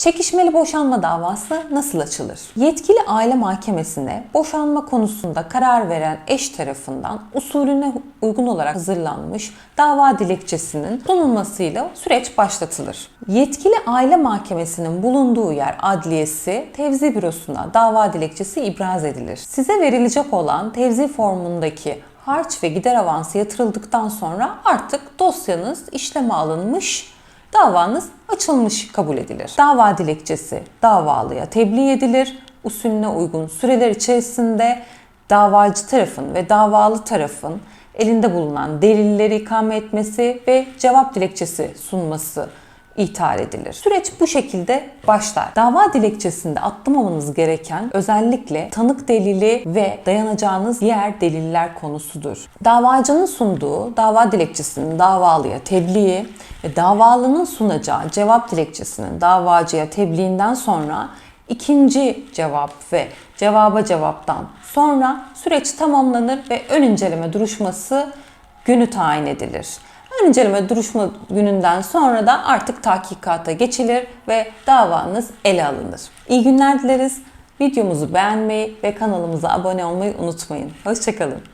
Çekişmeli boşanma davası nasıl açılır? Yetkili aile mahkemesine boşanma konusunda karar veren eş tarafından usulüne uygun olarak hazırlanmış dava dilekçesinin sunulmasıyla süreç başlatılır. Yetkili aile mahkemesinin bulunduğu yer adliyesi tevzi bürosuna dava dilekçesi ibraz edilir. Size verilecek olan tevzi formundaki harç ve gider avansı yatırıldıktan sonra artık dosyanız işleme alınmış davanız açılmış kabul edilir. Dava dilekçesi davalıya tebliğ edilir. Usulüne uygun süreler içerisinde davacı tarafın ve davalı tarafın elinde bulunan delilleri ikame etmesi ve cevap dilekçesi sunması ithal edilir. Süreç bu şekilde başlar. Dava dilekçesinde atlamamanız gereken özellikle tanık delili ve dayanacağınız diğer deliller konusudur. Davacının sunduğu dava dilekçesinin davalıya tebliği ve davalının sunacağı cevap dilekçesinin davacıya tebliğinden sonra ikinci cevap ve cevaba cevaptan sonra süreç tamamlanır ve ön inceleme duruşması günü tayin edilir. Ön inceleme duruşma gününden sonra da artık tahkikata geçilir ve davanız ele alınır. İyi günler dileriz. Videomuzu beğenmeyi ve kanalımıza abone olmayı unutmayın. Hoşçakalın.